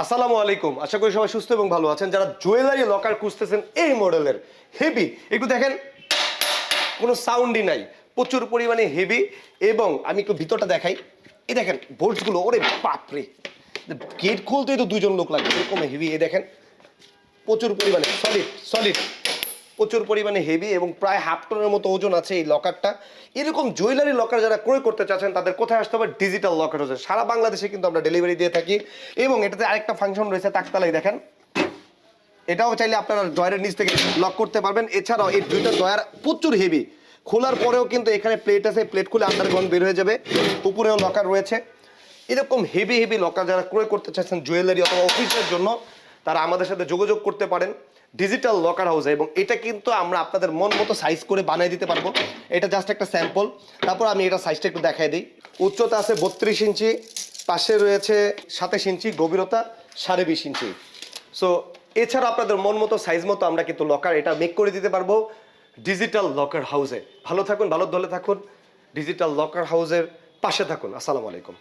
আসসালামু আলাইকুম। আশা করি সবাই সুস্থ এবং ভালো আছেন। যারা জুয়েলারি লকার খুঁজতেছেন এই মডেলের হেভি, একটু দেখেন, কোনো সাউন্ডই নাই। প্রচুর পরিমাণে হেভি এবং আমি একটু ভিতরটা দেখাই। এই দেখেন, বোল্টগুলো, ওরে বাপরে। গেট খুলতেই তো দুজন লোক লাগবে, এরকম হেভি এ দেখেন। প্রচুর পরিমাণে সলিড সলিড প্রচুর পরিমাণে হেভি এবং প্রায় হাফ টনের মতো ওজন আছে এই লকারটা। এরকম জুয়েলারি লকার যারা ক্রয় করতে চাচ্ছেন, তাদের কোথায় আসতে হবে? ডিজিটাল লকার হচ্ছে। সারা বাংলাদেশে কিন্তু আমরা ডেলিভারি দিয়ে থাকি এবং এটাতে আরেকটা ফাংশন রয়েছে তাকতালাই দেখেন। এটাও চাইলে আপনারা ডয়ারের নিচ থেকে লক করতে পারবেন। এছাড়াও এই দুইটা ডয়ার প্রচুর হেভি খোলার পরেও কিন্তু এখানে প্লেট আছে। প্লেট খুলে আন্ডারগ্রাউন্ড বের হয়ে যাবে। উপরেও লকার রয়েছে। এরকম হেভি হেভি লকার যারা ক্রয় করতে চাচ্ছেন জুয়েলারি অথবা অফিসের জন্য তারা আমাদের সাথে যোগাযোগ করতে পারেন ডিজিটাল লকার হাউসে এবং এটা কিন্তু আমরা আপনাদের মন মতো সাইজ করে বানিয়ে দিতে পারব। এটা জাস্ট একটা স্যাম্পল তারপর আমি এটা সাইজটা একটু দেখাই দিই। উচ্চতা আছে বত্রিশ ইঞ্চি, পাশে রয়েছে সাতাশ ইঞ্চি, গভীরতা সাড়ে বিশ ইঞ্চি। সো এছাড়া আপনাদের মন মতো সাইজ মতো আমরা কিন্তু লকার এটা মেক করে দিতে পারব ডিজিটাল লকার হাউসে ভালো থাকুন, ভালো দলে থাকুন ডিজিটাল লকার হাউসের পাশে থাকুন। আসসালামু আলাইকুম।